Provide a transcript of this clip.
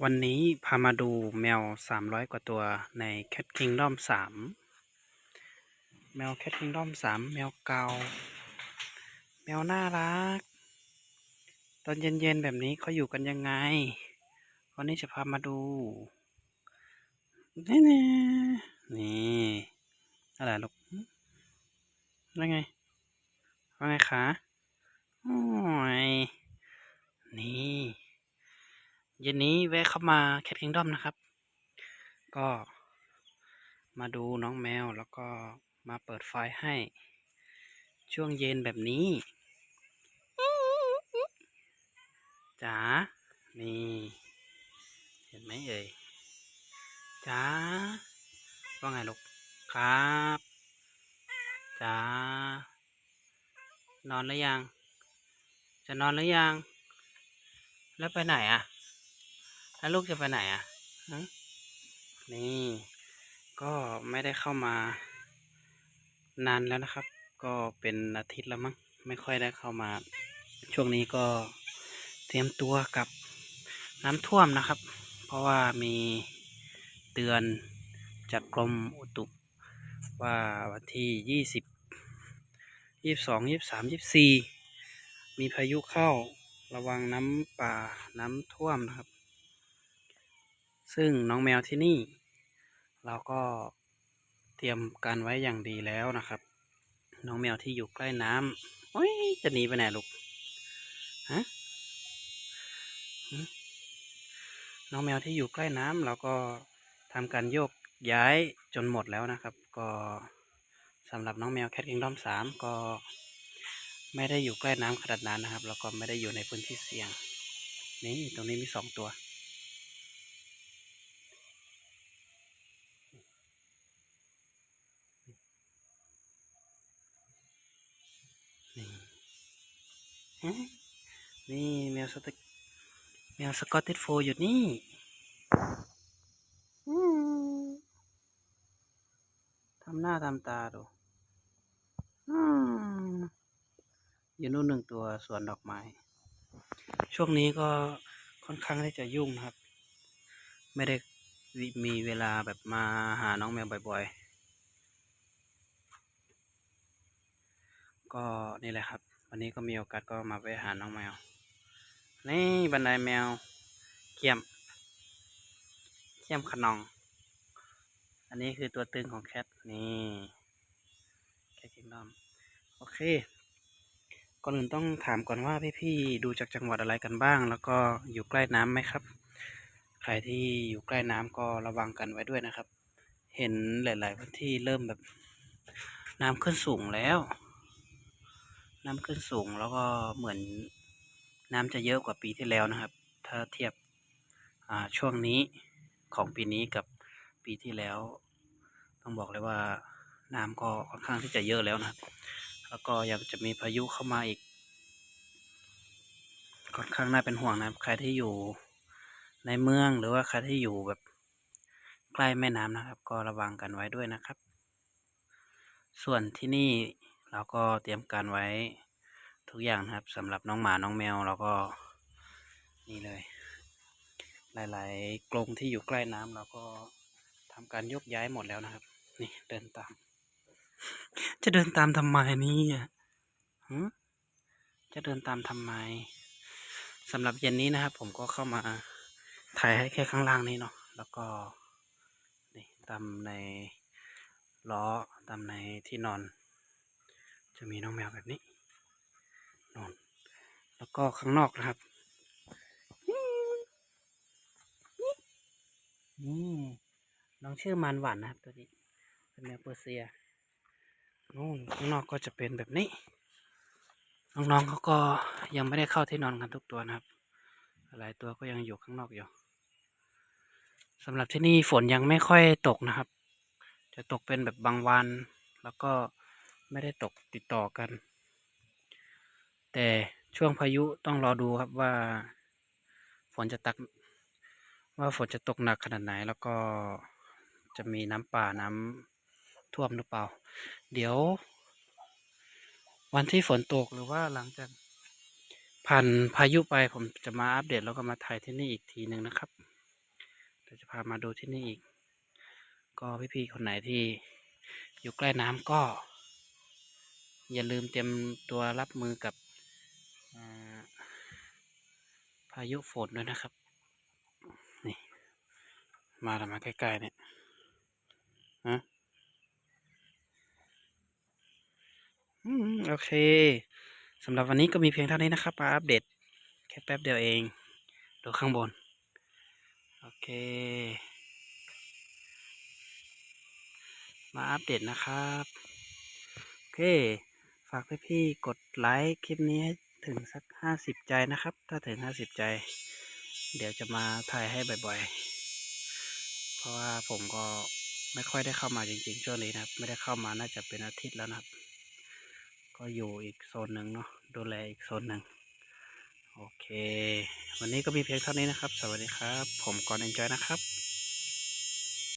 วันนี้พามาดูแมว 300 กว่าตัวใน Cat Kingdom 3 แมว Cat Kingdom 3 แมวเกา แมวน่ารัก ตอนเย็นๆ แบบนี้เขาอยู่กันยังไง วันนี้จะพามาดู นี่นี่นี่อะไรลูกว่าไงว่าไงคะโอ้ยนี่ เย็นนี้แวะเข้ามาแคทคิงดอมนะครับ ก็มาดูน้องแมวแล้วก็มาเปิดไฟให้ ช่วงเย็นแบบนี้จ๋านี่เห็นไหมเอ่ยจ๋าว่าไงลูกครับจ๋านอนหรือยัง จะนอนหรือยัง แล้วไปไหนอะ แล้วลูกจะไปไหนอะฮะนี่ ก็ไม่ได้เข้ามานานแล้วนะครับ ก็เป็นอาทิตย์แล้วมั้งไม่ค่อยได้เข้ามา ช่วงนี้ก็เตรียมตัวกับน้ำท่วมนะครับ เพราะว่ามีเตือนจากกรมอุตุว่าวันที่ยี่สิบยี่สิบสองยี่สิบสามยี่สิบสี่มีพายุเข้าระวังน้ำป่าน้ำท่วมนะครับ ซึ่งน้องแมวที่นี่ เราก็เตรียมการไว้อย่างดีแล้วนะครับ น้องแมวที่อยู่ใกล้น้ำโอ้ยจะหนีไปไหนลูกฮะน้องแมวที่อยู่ใกล้น้ำเราก็ทำการโยกย้ายจนหมดแล้วนะครับ ก็สำหรับน้องแมวแคท i ิงด้อมสามก็ไม่ได้อยู่ใกล้น้ำขนาดนั้นนะครับ แล้วก็ไม่ได้อยู่ในพื้นที่เสี่ยง นี่ตรงนี้มีสองตัว นี่แมวสติกแมวสกอตติชโฟอยู่นี่อืมทำหน้าทำตาดูอืมอยู่นู่นหนึ่งตัวสวนดอกไม้ ช่วงนี้ก็ค่อนข้างที่จะยุ่งนะครับ ไม่ได้มีเวลาแบบมาหาน้องแมวบ่อยๆ ก็นี่แหละครับ วันนี้ก็มีโอกาสก็มาไปหาน้องแมว นี่บันไดแมวเขี้ยมเขี้ยมขนอง อันนี้คือตัวตึงของแคทนี่แคทคิงดอมโอเคก่อนอื่นต้องถามก่อนว่าพี่ๆดูจากจังหวัดอะไรกันบ้าง แล้วก็อยู่ใกล้น้ำไหมครับ ใครที่อยู่ใกล้น้ำก็ระวังกันไว้ด้วยนะครับ เห็นหลาย ๆ พื้นที่เริ่มแบบน้ำขึ้นสูงแล้ว น้ำขึ้นสูงแล้วก็เหมือนน้ำจะเยอะกว่าปีที่แล้วนะครับ ถ้าเทียบช่วงนี้ของปีนี้กับปีที่แล้ว ต้องบอกเลยว่าน้ำก็ค่อนข้างที่จะเยอะแล้วนะครับ แล้วก็ยังจะมีพายุเข้ามาอีก ค่อนข้างน่าเป็นห่วงนะครับ ใครที่อยู่ในเมืองหรือว่าใครที่อยู่แบบใกล้แม่น้ำนะครับ ก็ระวังกันไว้ด้วยนะครับ ส่วนที่นี่ เราก็เตรียมการไว้ทุกอย่างนะครับสำหรับน้องหมาน้องแมวเราก็นี่เลย หลาย ๆ กรงที่อยู่ใกล้น้ำเราก็ทำการยกย้ายหมดแล้วนะครับ นี่เดินตาม จะเดินตามทำไมนี่ยหึจะเดินตามทำไมสำหรับเย็นนี้นะครับ ผมก็เข้ามาถ่ายให้แค่ข้างล่างนี้เนาะแล้วก็นี่ตามในล้อตามในที่นอน จะมีน้องแมวแบบนี้นอนแล้วก็ข้างนอกนะครับนี่น้องชื่อมันหวานนะครับตัวนี้เป็นแมวเปอร์เซียนู่นข้างนอกก็จะเป็นแบบนี้ น้องๆเขาก็ยังไม่ได้เข้าที่นอนกันทุกตัวนะครับ หลายตัวก็ยังอยู่ข้างนอกอยู่สำหรับที่นี่ฝนยังไม่ค่อยตกนะครับ จะตกเป็นแบบบางวัน แล้วก็ ไม่ได้ตกติดต่อกัน แต่ช่วงพายุต้องรอดูครับว่า ฝนจะตัก ว่าฝนจะตกหนักขนาดไหนแล้วก็จะมีน้ำป่าน้ำท่วมหรือเปล่า เดี๋ยว วันที่ฝนตกหรือว่าหลังจากผ่านพายุไปผมจะมาอัปเดตแล้วก็มาถ่ายที่นี่อีกทีหนึ่งนะครับเราจะพามาดูที่นี่อีก ก็พี่ๆคนไหนที่อยู่ใกล้น้ำก็ อย่าลืมเตรียมตัวรับมือกับพายุฝนด้วยนะครับ นี่ มาแล้วมาใกล้ๆเนี่ยฮะอืมโอเคสำหรับวันนี้ก็มีเพียงเท่านี้นะครับมาอัปเดต แค่แป๊บเดียวเอง ดูข้างบน โอเค มาอัปเดตนะครับ โอเค ฝากพี่ๆกดไลค์คลิปนี้ให้ถึงสักห้าสิบใจนะครับ ถ้าถึงห้าสิบใจ เดี๋ยวจะมาถ่ายให้บ่อยๆ เพราะว่าผมก็ไม่ค่อยได้เข้ามาจริงๆ ช่วงนี้นะครับ ไม่ได้เข้ามาน่าจะเป็นอาทิตย์แล้วนะครับ ก็อยู่อีกโซนหนึ่งเนาะดูแลอีกโซนหนึ่งโอเค วันนี้ก็มีเพียงเท่านี้นะครับ สวัสดีครับ ผมกอนเอนจอยนะครับ